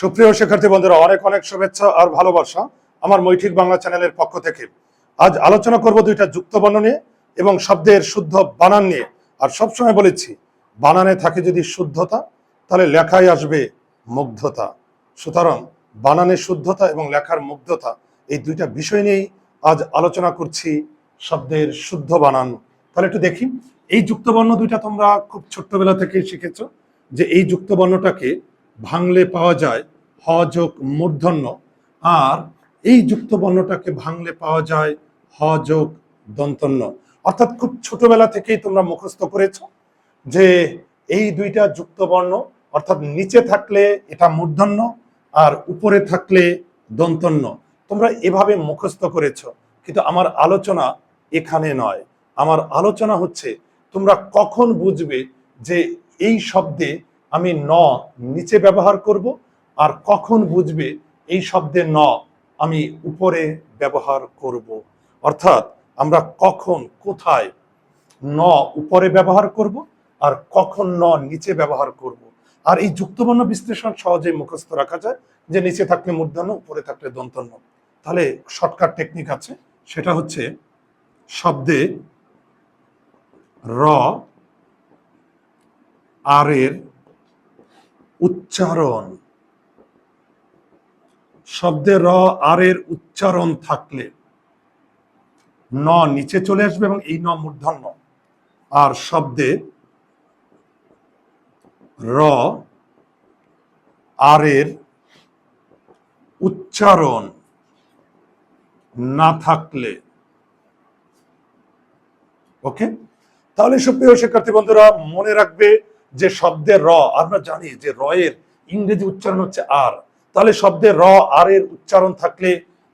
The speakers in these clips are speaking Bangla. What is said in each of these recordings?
সুপ্রিয় শিক্ষার্থী বন্ধুরা, অনেক অনেক শুভেচ্ছা আর ভালোবাসা আমার মৈঠিক বাংলা চ্যানেলের পক্ষ থেকে। আজ আলোচনা করব দুইটা যুক্ত বর্ণ নিয়ে এবং শব্দের শুদ্ধ বানান নিয়ে। আর সবসময় বলেছি, বানানে থাকে যদি শুদ্ধতা, তাহলে লেখায় আসবে মুগ্ধতা। সুতরাং বানানের শুদ্ধতা এবং লেখার মুগ্ধতা এই দুইটা বিষয় নিয়েই আজ আলোচনা করছি শব্দের শুদ্ধ বানান। তাহলে একটু দেখি, এই যুক্ত বর্ণ দুইটা তোমরা খুব ছোট্টবেলা থেকেই শিখেছ যে এই যুক্ত বর্ণটাকে ভাঙলে পাওয়া যায় হ যোগ মূর্ধন্য। আর এই যুক্ত বর্ণটাকে ভাঙলে পাওয়া যায় হ যোগ দন্তন্য। অর্থাৎ খুব ছোটবেলা থেকেই তোমরা মুখস্থ করেছ যে এই দুইটা যুক্ত বর্ণ অর্থাৎ নিচে থাকলে এটা মূর্ধন্য আর উপরে থাকলে দন্তন্য। তোমরা এভাবে মুখস্থ করেছ, কিন্তু আমার আলোচনা এখানে নয়। আমার আলোচনা হচ্ছে, তোমরা কখন বুঝবে যে এই শব্দে আমি ন নিচে ব্যবহার করব আর কখন বুঝবে এই শব্দে ন আমি উপরে ব্যবহার করব? অর্থাৎ আমরা কখন, কোথায় ন উপরে ব্যবহার করব আর কখন ন নিচে ব্যবহার করব? আর এই যুক্তবর্ণ বিশ্লেষণ সহজেই মুখস্থ রাখা যায় যে নিচে থাকলে মূর্ধন্য, উপরে থাকলে দন্তন্য। তাহলে শর্টকাট টেকনিক আছে, সেটা হচ্ছে শব্দে র আর এর উচ্চারণ। শব্দে র, আর এর উচ্চারণ থাকলে। ন নিচে চলে আসবে এবং এই ন মূর্ধন্য। আর শব্দে র, আর এর উচ্চারণ না থাকলে। ওকে? তাহলে সুপ্রিয় শিক্ষার্থী বন্ধুরা, মনে রাখবে যে শব্দের র, আমরা জানি যে র এর ইংরেজি উচ্চারণ হচ্ছে আর। তাহলে শব্দের র, আর এর উচ্চারণ থাকলে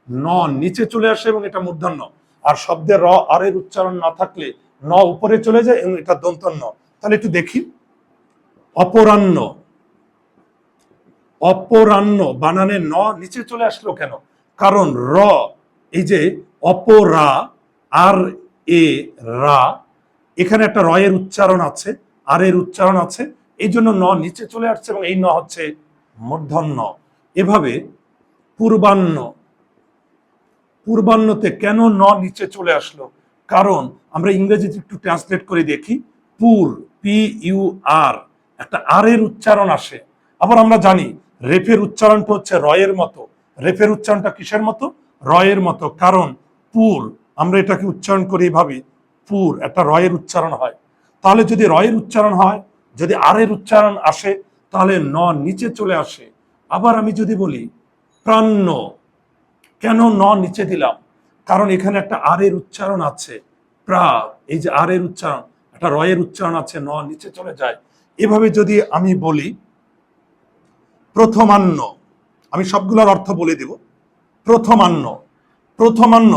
ন নিচে চলে আসে এবং এটা মূর্ধন্য। আর শব্দের র, আর এর উচ্চারণ না থাকলে ন উপরে চলে যায় এবং এটা দন্তন্য। তাহলে একটু দেখি। অপরাহ্ন। অপরাহ্ন, বানানে ন নিচে চলে আসলো কেন? কারণ র, এই যে অপরা, আর এ রা, এখানে একটা রয়ের উচ্চারণ আছে, আর এর উচ্চারণ আছে, এই জন্য ন নিচে চলে আসছে এবং এই ন হচ্ছে মূর্ধন্য। এভাবে পূর্বান্ন পূর্বান্নতে কেন ন নিচে চলে আসলো? কারণ আমরা ইংরেজিতে একটু ট্রান্সলেট করে দেখি, পুর পি ইউ আর একটা আর এর উচ্চারণ আসে। আবার আমরা জানি, রেফের উচ্চারণটা হচ্ছে রয়ের মতো। রেফের উচ্চারণটা কিসের মতো? রয়ের মতো। কারণ পুর, আমরা এটাকে উচ্চারণ করি এভাবে পুর, একটা রয়ের উচ্চারণ হয়। তাহলে যদি রয়ের উচ্চারণ হয়, যদি আর এর উচ্চারণ আসে, তাহলে ন নিচে চলে আসে। আবার আমি যদি বলি প্রাণ্য কেন ন নিচে দিলাম? কারণ এখানে একটা আরের উচ্চারণ আছে। প্রা, এই যে আরের উচ্চারণ, একটা রয়ের উচ্চারণ আছে, ন নিচে চলে যায়। এভাবে যদি আমি বলি প্রথমান্য আমি সবগুলোর অর্থ বলে দিব। প্রথমান্ন প্রথমান্ন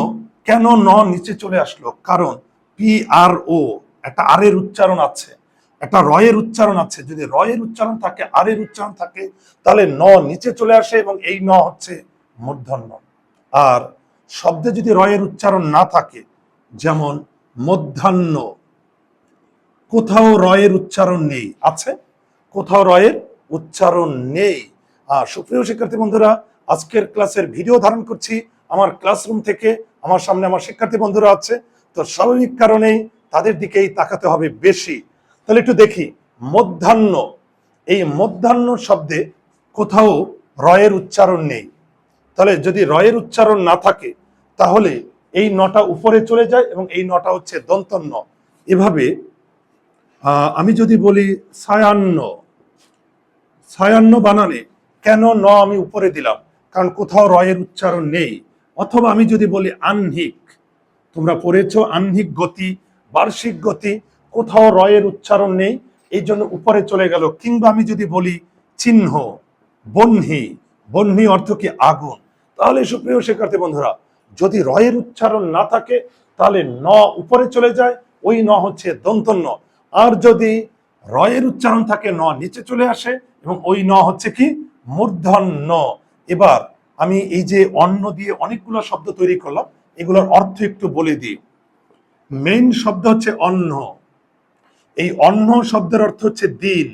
কেন ন নিচে চলে আসলো? কারণ, পি আর ও, একটা আরের উচ্চারণ আছে। একটা রয়ের উচ্চারণ আছে। যদি রয়ের উচ্চারণ থাকে, আরের উচ্চারণ থাকে, তাহলে ন নিচে চলে আসে এবং এই ন হচ্ছে মূর্ধন্য। আর শব্দে যদি রয়ের উচ্চারণ না থাকে, যেমন মধ্যাহ্ন, কোথাও রয়ের উচ্চারণ নেই। আছে? কোথাও রয়ের উচ্চারণ নেই। আর সুপ্রিয় শিক্ষার্থী বন্ধুরা, আজকের ক্লাসের ভিডিও ধারণ করছি আমার ক্লাসরুম থেকে। আমার সামনে আমার শিক্ষার্থী বন্ধুরা আছে। তো স্বাভাবিক কারণেই তাদের দিকেই তাকাতে হবে বেশি। তাহলে একটু দেখি। মধ্যাহ্ন। এই মধ্যাহ্ন শব্দে কোথাও রয়ের উচ্চারণ নেই। তাহলে যদি রয়ের উচ্চারণ না থাকে, তাহলে এই নটা উপরে চলে যায় এবং এই নটা হচ্ছে দন্তন্য। এভাবে আমি যদি বলি ছায়ান্ন ছায়ান্ন বানানে কেন ন আমি উপরে দিলাম? কারণ কোথাও রয়ের উচ্চারণ নেই। অথবা আমি যদি বলি আহ্নিক, তোমরা পড়েছ আহ্নিক গতি, বার্ষিক গতি কোথাও রয়ের উচ্চারণ নেই, এই জন্য উপরে চলে গেল। কিংবা আমি যদি বলি চিহ্ন বহ্নি বহ্নি অর্থ কি আগুন? তাহলে সুপ্রিয় শিক্ষার্থী বন্ধুরা, যদি রয়ের উচ্চারণ না থাকে, তাহলে ন উপরে চলে যায়, ওই ন হচ্ছে দন্তন্য। আর যদি রয়ের উচ্চারণ থাকে, ন নিচে চলে আসে, এবং ওই ন হচ্ছে কি? মূর্ধন্য। এবার আমি এই যে অন্ন দিয়ে অনেকগুলো শব্দ তৈরি করলাম, এগুলোর অর্থ একটু বলে দিই। মেইন শব্দ হচ্ছে অন্ন। এই অন্ন শব্দের অর্থ হচ্ছে দিন।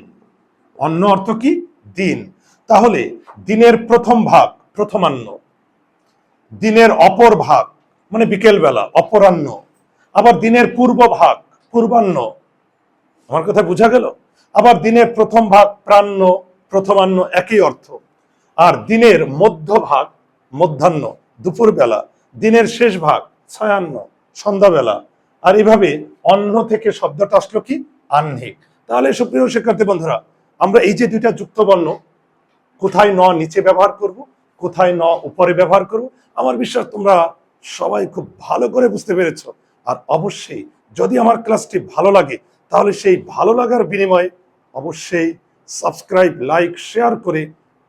অন্ন অর্থ কি? দিন। তাহলে দিনের প্রথম ভাগ, প্রথমান্ন। দিনের অপর ভাগ মানে বিকেল বেলা অপরাহ্ন। আবার দিনের পূর্ব ভাগ, পূর্বাহ্ন। আমার কথা বোঝা গেল? আবার দিনের প্রথম ভাগ প্রাণ্য প্রথমান্ন একই অর্থ। আর দিনের মধ্য ভাগ, মধ্যাহ্ন, দুপুরবেলা। দিনের শেষ ভাগ ছায়ান্ন সন্ধ্যাবেলা। আর এইভাবে অন্য থেকে শব্দটা আসলো কি? আহ্নিক। তাহলে সুপ্রিয় শিক্ষার্থী বন্ধুরা, আমরা এই যে দুইটা যুক্ত বর্ণ কোথায় ন নিচে ব্যবহার করব, কোথায় ন উপরে ব্যবহার করব, আমার বিশ্বাস তোমরা সবাই খুব ভালো করে বুঝতে পেরেছ। আর অবশ্যই যদি আমার ক্লাসটি ভালো লাগে, তাহলে সেই ভালো লাগার বিনিময়ে অবশ্যই সাবস্ক্রাইব, লাইক, শেয়ার করে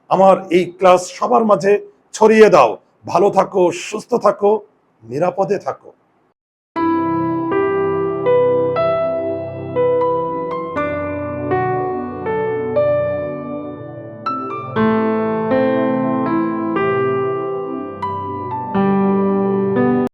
আমার এই ক্লাস সবার মাঝে ছড়িয়ে দাও। ভালো থাকো, সুস্থ থাকো, নিরাপদে থাকো।